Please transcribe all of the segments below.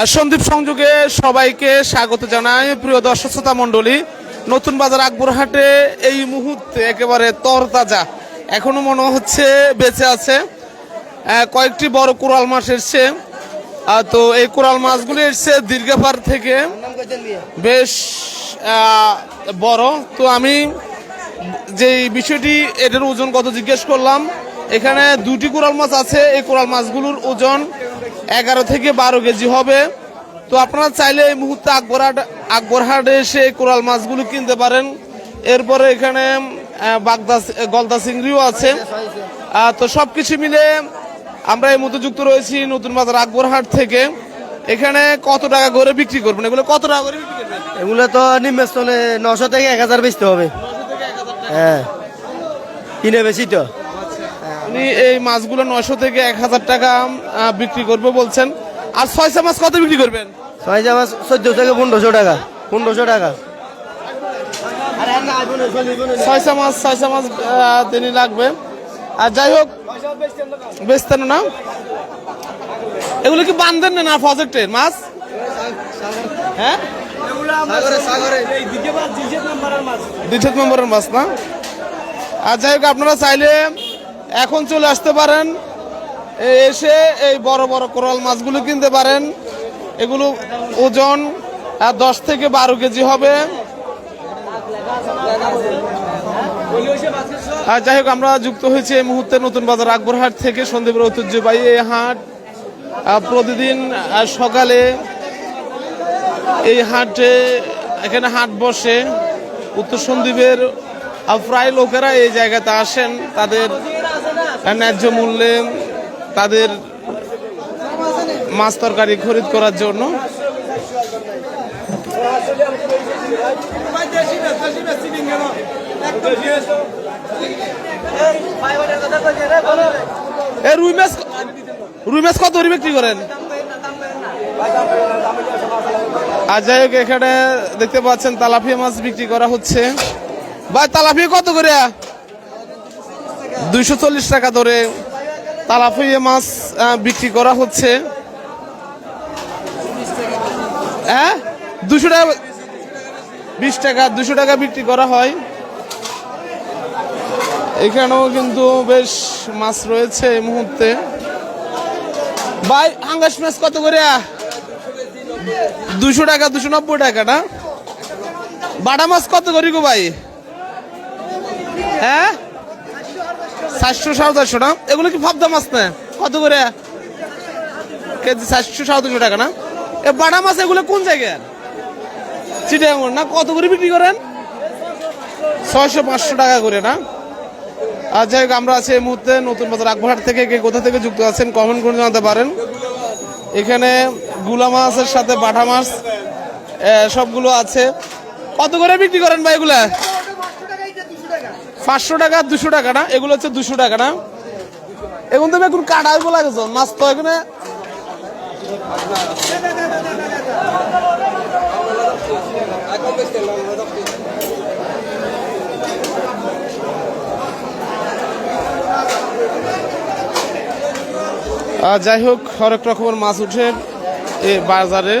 সন্দীপ সংযোগে সবাইকে স্বাগত জানাই। প্রিয় দর্শক শ্রোতা মণ্ডলী, নতুন বাজার আকবরহাটে এই মুহূর্তে একেবারে তরতাজা। এখনও মনে হচ্ছে বেঁচে আছে। কয়েকটি বড় কোরাল মাছ এসছে। তো এই কোরাল মাছগুলি এসছে দীর্ঘাপার থেকে। বেশ বড়। তো আমি যে বিষয়টি এটার ওজন কত জিজ্ঞেস করলাম। এখানে দুটি কোরাল মাছ আছে। এই কোরাল মাছগুলোর ওজন এগারো থেকে বারো কেজি হবে। তো আপনারা চাইলে এই মুহূর্তে আকবরহাট আকবরহাটে এসে কোরাল মাছগুলো কিনতে পারেন। এরপরে এখানে বাগদা গলদা চিংড়িও আছে। তো সব কিছু মিলে আমরা এই মুহূর্তে যুক্ত রয়েছি নতুন বাজার আকবরহাট থেকে। এখানে কত টাকা করে বিক্রি করবেন? এগুলো কত টাকা করে বিক্রি করবেন? এগুলো তো নিম্নস্থলে নশো থেকে এক হাজার বেচতে হবে। হ্যাঁ। কিনে বেশি তো। উনি এই মাছগুলো নশো থেকে এক হাজার টাকা বিক্রি করবে বলছেন। আর ছয়শা মাছ কত বিক্রি করবেন? ছয় মাছ চোদ্দ থেকে পনেরোশো টাকা পনেরোশো টাকা। ছয়শা মাছ ছয়শা মাছ তিনি লাগবে। আর যাই হোক বেচতেন না। এগুলো কি বান্ধেন না প্রজেক্টের মাছ? হ্যাঁ? দ্বিতীয় নম্বরের মাছ না? আর যাই হোক আপনারা চাইলে এখন চলে আসতে পারেন। এসে এই বড় বড় কোরাল মাছগুলো কিনতে পারেন। এগুলো ওজন দশ থেকে বারো কেজি হবে। যাই হোক, আমরা যুক্ত হয়েছি এই মুহূর্তে নতুন বাজার আকবরহাট থেকে সন্দীপের ঐতিহ্যবাহী এই হাট। প্রতিদিন সকালে এই হাটে এখানে হাট বসে। উত্তর সন্দীপের প্রায় লোকেরা এই জায়গাতে আসেন। তাদের ন্যায্য মূল্যে তাদের মাছ তরকারি খরিদ করার জন্য। কত করে বিক্রি করেন? আর যাই হোক, এখানে দেখতে পাচ্ছেন তালাফিয়া মাছ বিক্রি করা হচ্ছে। ভাই, তালাফিয়া কত করে? দুইশো চল্লিশ টাকা ধরে তালাপিয়া মাছ বিক্রি করা হচ্ছে। হ্যাঁ? দুশো টাকা বিশ টাকা, দুশো টাকা বিক্রি করা হয়। এখানেও কিন্তু বেশ মাছ রয়েছে এই মুহূর্তে। ভাই আঙ্গাস মাছ কত করে? দুশো টাকা, দুশো নব্বই টাকা না? বাটা মাছ কত করি গো ভাই? হ্যাঁ? চারশো সাড়ে চারশো না? এগুলো কি ভাবদা মাছ না? কত করে? কেজি চারশো সাড়ে তিনশো টাকা না? এ বাটা মাছ এগুলো কোন জায়গায়? চিটাগাঙ্গর না? কত করে বিক্রি করেন? ছয়শো পাঁচশো টাকা করে না? আর যাই হোক, আমরা আছি এই মুহূর্তে নতুন বাজার আকবরহাট থেকে। কে কোথা থেকে যুক্ত আছেন কমেন্ট করে জানাতে পারেন। এখানে গুলা মাছের সাথে বাটা মাছ সবগুলো আছে। কত করে বিক্রি করেন ভাই এগুলা? পাঁচশো টাকা, দুশো টাকা না? এগুলো হচ্ছে দুশো টাকা না? এখন তো এখন কাটা হইব লাগেছ মাছ তো এখানে। যাই হোক, হরেক রকমের মাছ উঠে এ বাজারে।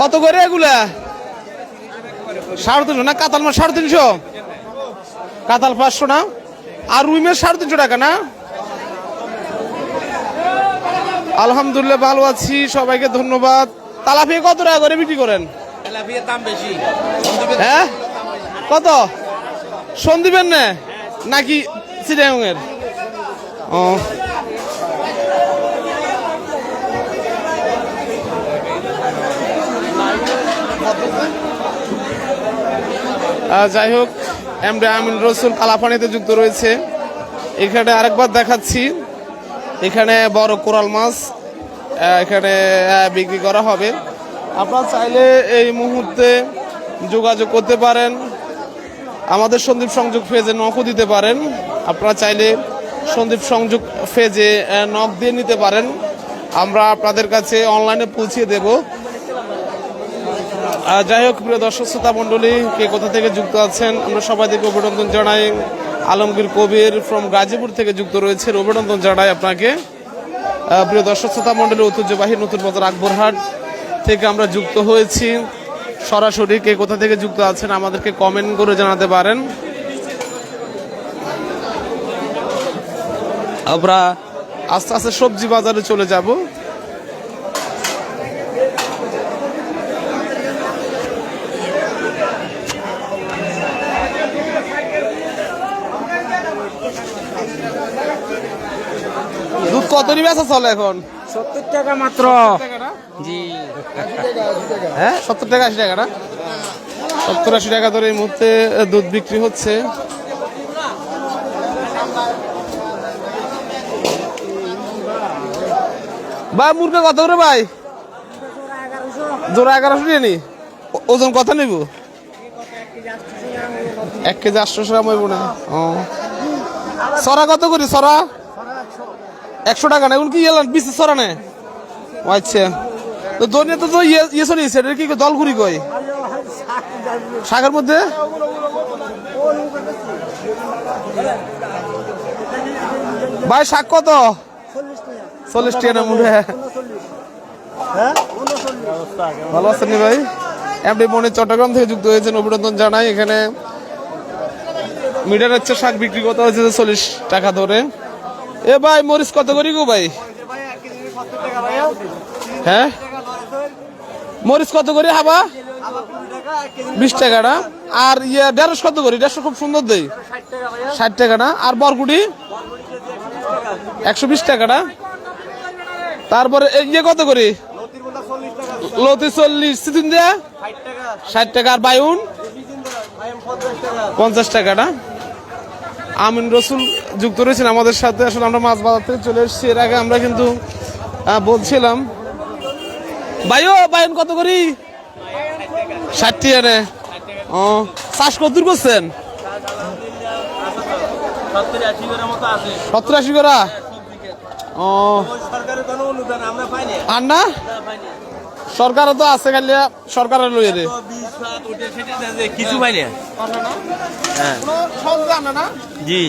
কত করে এগুলা? সাড়ে তিনশো না? কাতাল মাছ সাড়ে তিনশো? কাতাল পাঁচশো না? আর রুই মাছ সাড়ে তিনশো টাকা না? আলহামদুলিল্লাহ ভালো আছি সবাইকে ধন্যবাদ। তালাপিয়া কত টাকা করে বিক্রি করেন? হ্যাঁ? কত? সন্দীপের না? নাকি চিটাগাংয়ের? ও। যাই হোক এমডি আমিন রসুল কালাপানিতে যুক্ত রয়েছে। এখানে আরেকবার দেখাচ্ছি। এখানে বড় কোরাল মাছ এখানে বিক্রি করা হবে। আপনারা চাইলে এই মুহূর্তে যোগাযোগ করতে পারেন। আমাদের সন্দীপ সংযোগ ফেজে নখও দিতে পারেন। আপনারা চাইলে সন্দীপ সংযোগ ফেজে নখ দিয়ে নিতে পারেন। আমরা আপনাদের কাছে অনলাইনে পৌঁছে দেব। যাই হোক, প্রিয় দর্শক, শ্রোতা মণ্ডলী, কে কোথা থেকে যুক্ত আছেন, আমরা সবাইকে অভিনন্দন জানাই। আলমগীর কবির ফ্রম গাজীপুর থেকে যুক্ত রয়েছেন, অভিনন্দন জানাই আপনাকে। প্রিয় দর্শক, শ্রোতা মণ্ডলী, ঐতিহ্যবাহী নতুন বাজার আকবরহাট থেকে আমরা যুক্ত হয়েছি। সরাসরি কে কোথা থেকে যুক্ত আছেন, আমাদেরকে কমেন্ট করে জানাতে পারেন। আমরা আস্তে আস্তে সবজি বাজারে চলে যাব দুধ কত বেচা চলে এখন? সত্তর টাকা মাত্র। জি। হ্যাঁ? সত্তর টাকা আশি টাকা না? সত্তর আশি টাকা ধরে এই মুহূর্তে দুধ বিক্রি হচ্ছে। ভাই মুরগা কত করে ভাই? জোড়া এগারোশো নিয়ে নি? ওজন কত নিব? এক কেজি আটশো গ্রাম হইব না। ও। সরা কত করি সরা? একশো টাকা না এখন কি এলাম বিশে সরা নে? আচ্ছা। তো দনিয়া তো ইয়ে ইয়ে সরিয়েছে এটা কি কয়? দলগুড়ি কই? শাকের মধ্যে? ভাই, শাক কত? চল্লিশ টাকা মুড়ে? ভালো আছেন ভাই? এমডি মনে চট্টগ্রাম থেকে যুক্ত হয়েছেন, অভিনন্দন জানাই। এখানে মিটার হচ্ছে শাক বিক্রি কত হয়েছে চল্লিশ টাকা ধরে। এ ভাই, মরিচ কত করি গো ভাই? হ্যাঁ? মরিচ কত করে হাবা? বিশ টাকা না? আর ইয়ে দেড়শো কত করি? দেড়শো খুব সুন্দর দেই। ষাট টাকা না? আর বরকুটি? একশো বিশ টাকা না? তারপরে ইয়ে কত করি? লতি চল্লিশ। দেয়া ষাট টাকা। আর বায়ুন? পঞ্চাশ টাকা না? আমিন রসুল যুক্ত রয়েছেন আমাদের সাথে। আসলে আমরা মাছ বাজার থেকে চলে এসেছি। এর আগে আমরা কিন্তু বলছিলাম বায়ু বায়ুন কত করি? ষাটটি এনে ও চাষ কত দূর করছেন? সত্তর আশি করে ও। আর না? সরকারও তো আছে খালি সরকারের লইয়ে রে বিশ সাত উঠে সেটে দেয়, কিছু পাইনি হ্যাঁ। জি।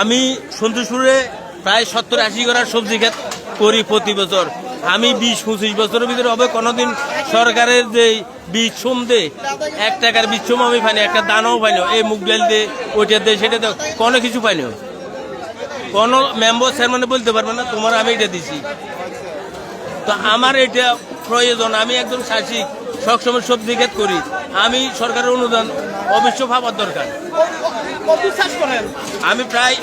আমি সন্তোষপুরে প্রায় সত্তর আশি করার সবজি খেত করি প্রতি বছর। আমি বিশ পঁচিশ বছরের ভিতরে হবে, কোনোদিন সরকারের যে বীজ সোম দে, এক টাকার বীজ সোম আমি পাইনি, একটা দানাও পাইনি, এই মুগ ডাল দে, ওইটা দে, সেটা দে, কোনো কিছু পাইনি। কোনো মেম্বার স্যার মানে বলতে পারবে না, তোমার আমি এটা দিছি। তো আমার এটা প্রয়োজন আমি একজন শাসিক সবসময় সবজি ক্ষেত করি আমি সরকারের অনুদান অবশ্য পাবার দরকার। আমি প্রায়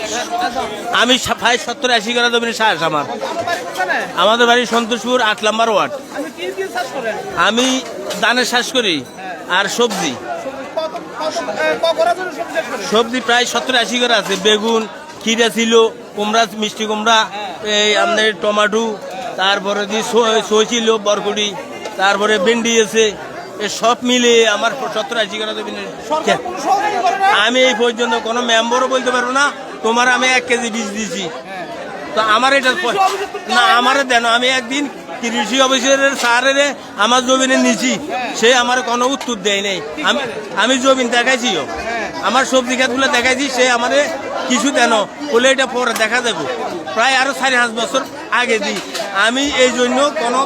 আমি প্রায় সত্তর আশি করা জমির শ্বাস আমার। আমাদের বাড়ি সন্তোষপুর আট নম্বর ওয়ার্ড। আমি ধানের শ্বাস করি আর সবজি। সবজি প্রায় সত্তর আশি করে আছে বেগুন খিরা ছিল কুমড়া মিষ্টি কুমড়া এই আপনার টমাটো তারপরে যে সই ছিল বরকুটি তারপরে ভেন্ডি আছে এ সব মিলে আমার সত্তর আশি করে আমি এই পর্যন্ত কোনো মেম্বারও বলতে পারব না তোমার আমি এক কেজি বীজ দিছি তো আমার এটা না আমার দেন আমি একদিন কৃষি অফিসের স্যারের আমার জমিনে নিছি সে আমার কোনো উত্তর দেয় নাই। আমি আমি জমিন দেখাইছিও আমার সবজি খাতগুলো দেখাইছি সে আমারে কিছু দেন বলে এটা পরে দেখা যাবে। প্রায় আরও সাড়ে পাঁচ বছর আগে দিই আমি এই জন্য কোনো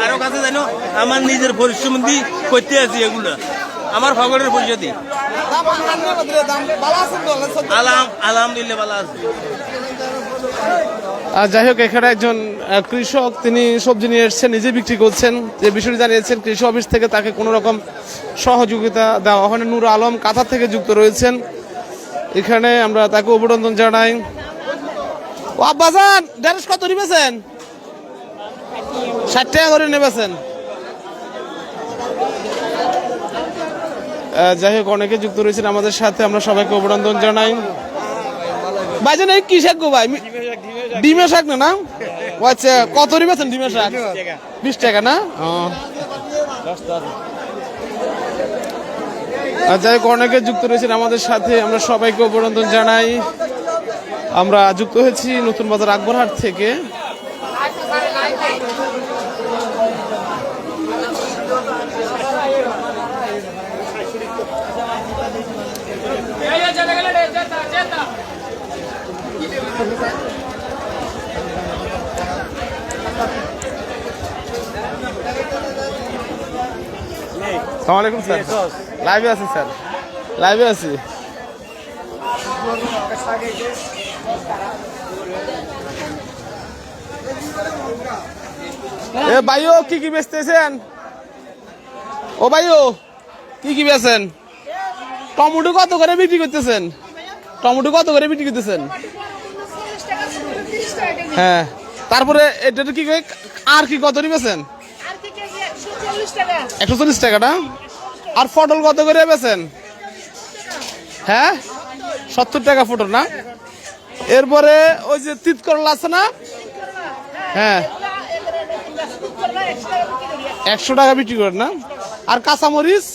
কারও কাছে জানো আমার নিজের পরিশ্রম দিয়ে করতে আছি এগুলো। আমার ভগরের পয়সা দিই আলাম আলহামদুলিল্লাহ ভালো আছে। আর যাই হোক, এখানে একজন কৃষক, তিনি সবজি নিয়ে এসেছেন, নিজে বিক্রি করছেন। যে বিষয়টি জানিয়েছেন, কৃষি অফিস থেকে তাকে কোনো রকম সহযোগিতা দেওয়া হয় না। নূর আলম কাতার থেকে যুক্ত রয়েছেন। এখানে আমরা তাকে অভিনন্দন জানাই। ও আব্বাজান ড্যারেস কত নিবেছেন? ষাট টাকা করে নেবেছেন। যাই হোক অনেকে যুক্ত রয়েছেন আমাদের সাথে আমরা সবাইকে অভিনন্দন জানাই। ভাইজান এই কি শাক গো ভাই? ডিমের শাক না না? আচ্ছা কত রিবেছেন ডিমের শাক? বিশ টাকা। না? ও। যাই হোক, অনেকে যুক্ত রয়েছেন আমাদের সাথে। আমরা সবাইকে অভিনন্দন জানাই। আমরা যুক্ত হয়েছি নতুন বাজার আকবরহাট থেকে। সালাম আলাইকুম স্যার লাইভে আছি স্যার। লাইভে আছি। এ ভাইও কি কি বেচতেছেন? ও ভাইও কি কি বেচেন? টমেটো কত করে বিক্রি করতেছেন? টমেটো কত করে বিক্রি করতেছেন? হ্যাঁ তারপরে এটা কি আর কি কত বেচেন? একশো চল্লিশ টাকাটা আর পটল কত করে বেছেন হ্যাঁ? সত্তর টাকা পটল না? এরপরে ওই যে তিত করলা আছে না? হ্যাঁ। একশো টাকা বিক্রি করেন না? আর কাঁচামরিচ?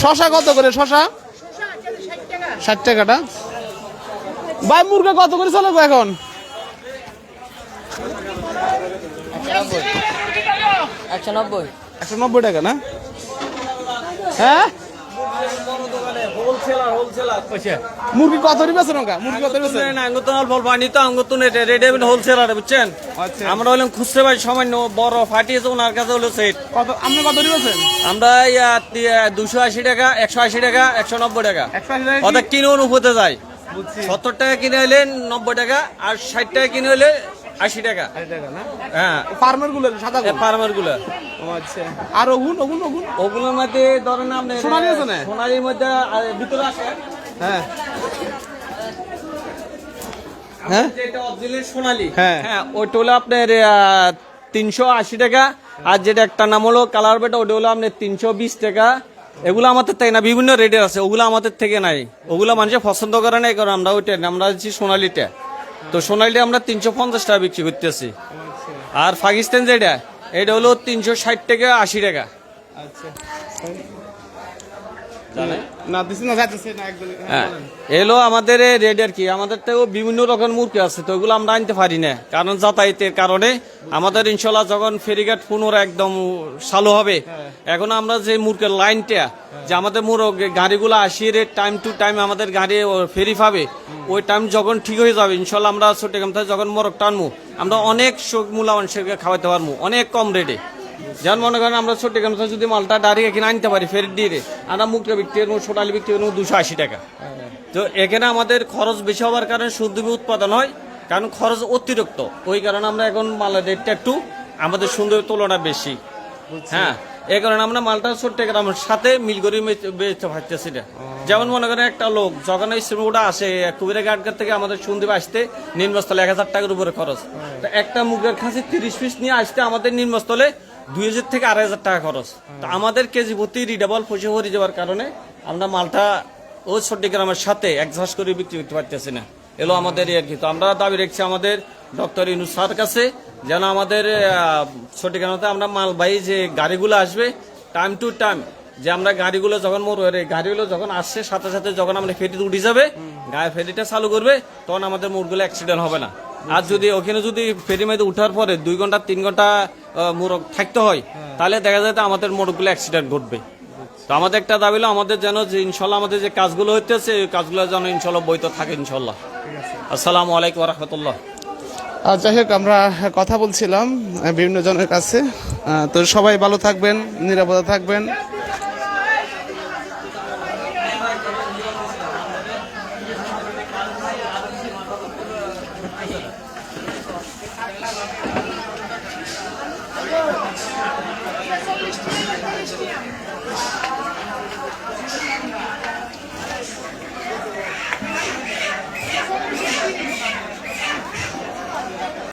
শশা কত করে শশা? ষাট টাকাটা। ভাই মুরগা কত করে চলে এখন? একশো নব্বই। একশো নব্বই টাকা না? হ্যাঁ? মুরগি কত বেছে নৌকা মুরগি কত বেছে আঙ্গুতন অল্প অল্প আনি তো আঙ্গুতন রেডি হোলসেলার বুঝছেন? আচ্ছা। আমরা হলাম খুচরে ভাই সামান্য বড় ফাটিয়েছে ওনার কাছে হলো সেট কত আপনি কত বেছেন আমরা দুশো আশি টাকা একশো আশি টাকা একশো নব্বই টাকা? অর্থাৎ কিনে অনুভূতে যায়। বুঝছি। সত্তর টাকা কিনে হলে নব্বই টাকা আর ষাট টাকা কিনে হলে আশি টাকা। আশি টাকা না? হ্যাঁ। ফার্মেরগুলো সাদা ফার্মারগুলো? আচ্ছা। আর ওগুন ওগুন ওগুন? ওগুলোর মধ্যে ধরেন আপনি সোনালী আছে না? সোনালির মধ্যে ভিতরে আছে হ্যাঁ। হ্যাঁ? সোনালি হ্যাঁ। হ্যাঁ ওইটা হলো আপনার তিনশো আশি টাকা। আর যেটা একটা নাম হলো কালার বেটা ওটা হলো আপনার তিনশো বিশ টাকা। এগুলো আমাদের থেকে না বিভিন্ন রেটের আছে ওগুলো আমাদের থেকে নাই। ওগুলো মানুষে পছন্দ করে না কারণে আমরা ওইটা আমরা হচ্ছি সোনালিটা। তো সোনালিটা আমরা তিনশো পঞ্চাশ টাকা বিক্রি করতেছি। আর পাকিস্তান যেটা, এটা হলো তিনশো ষাট টাকা আশি টাকা। আচ্ছা না দিছি না যাইতেছে না একদম হ্যাঁ এলো আমাদের রেড আর কি আমাদের থেকেও বিভিন্ন রকমের মুরগি আছে তো ওগুলো আমরা আনতে পারি না। কারণ যাতায়াতের কারণে আমাদের ইনশাল্লাহ যখন ফেরিঘাট পুনরায় একদম চালু হবে এখন আমরা যে মুরগের লাইনটা যে আমাদের মুরগ গাড়িগুলো আসিয়ে টাইম টু টাইম আমাদের গাড়ি ফেরি পাবে ওই টাইম যখন ঠিক হয়ে যাবে ইনশাল্লাহ আমরা ছোট থেকে যখন মোরগ টানবো আমরা অনেক শোক মূল্য মানুষকে খাওয়াতে পারব অনেক কম রেটে যেমন মনে করেন আমরা ছোট গামছা যদি মালটা দাঁড়িয়ে কিনে আনতে পারি ফেরত দিয়ে আমরা মুখটা বিক্রি করব সোনালি বিক্রি করব দুশো আশি টাকা। তো এখানে আমাদের খরচ বেশি হওয়ার কারণে শুদ্ধ উৎপাদন হয় কারণ খরচ অতিরিক্ত। ওই কারণে আমরা এখন মালের রেটটা একটু আমাদের সুন্দর তুলনা বেশি। হ্যাঁ এই কারণে আমরা মালটা ছোট্ট গ্রামের সাথে মিল করে বেচ- বেচতে পারতেছি না। যেমন মনে করেন একটা লোক যখন এই শ্রমিকটা আসে কুবিরা গাটগার থেকে আমাদের সুন্দর আসতে নিম্নস্থলে এক হাজার টাকার উপরে খরচ। তো একটা মুগের খাসি তিরিশ পিস নিয়ে আসতে আমাদের নিম্নস্থলে দুই হাজার থেকে আড়াই হাজার টাকা খরচ। তো আমাদের কেজি প্রতি রিডাবল পয়সা হয়ে যাওয়ার কারণে আমরা মালটা ও ছোট্ট গ্রামের সাথে একঝাস করে বিক্রি করতে পারতেছি না। এলো আমাদের আর কি। তো আমরা দাবি রাখছি আমাদের ডক্টর ইনু স্যার কাছে যেন আমাদের ছোট গ্রামতে আমরা মালবাহী যে গাড়িগুলো আসবে টাইম টু টাইম যে আমরা গাড়িগুলো যখন মোর গাড়িগুলো যখন আসছে সাথে সাথে যখন আমরা ফেরিতে উঠে যাবে গায়ে ফেরিটা চালু করবে তখন আমাদের মোড়গুলো অ্যাক্সিডেন্ট হবে না। আর যদি ওখানে যদি ফেরি মেয়েদের উঠার পরে দুই ঘণ্টা তিন ঘণ্টা মোড়ক থাকতে হয় তাহলে দেখা যায় তো আমাদের মোরগগুলো অ্যাক্সিডেন্ট ঘটবে। তো আমাদের একটা দাবি হলো আমাদের যেন যে ইনশাল্লাহ আমাদের যে কাজগুলো হইতেছে এই কাজগুলো যেন ইনশাল্লাহ বৈধ থাকে ইনশাল্লাহ। আসসালামু আলাইকুম রহমতুল্লাহ। আর যাই হোক আমরা কথা বলছিলাম বিভিন্ন জনের কাছে। তো সবাই ভালো থাকবেন নিরাপদে থাকবেন।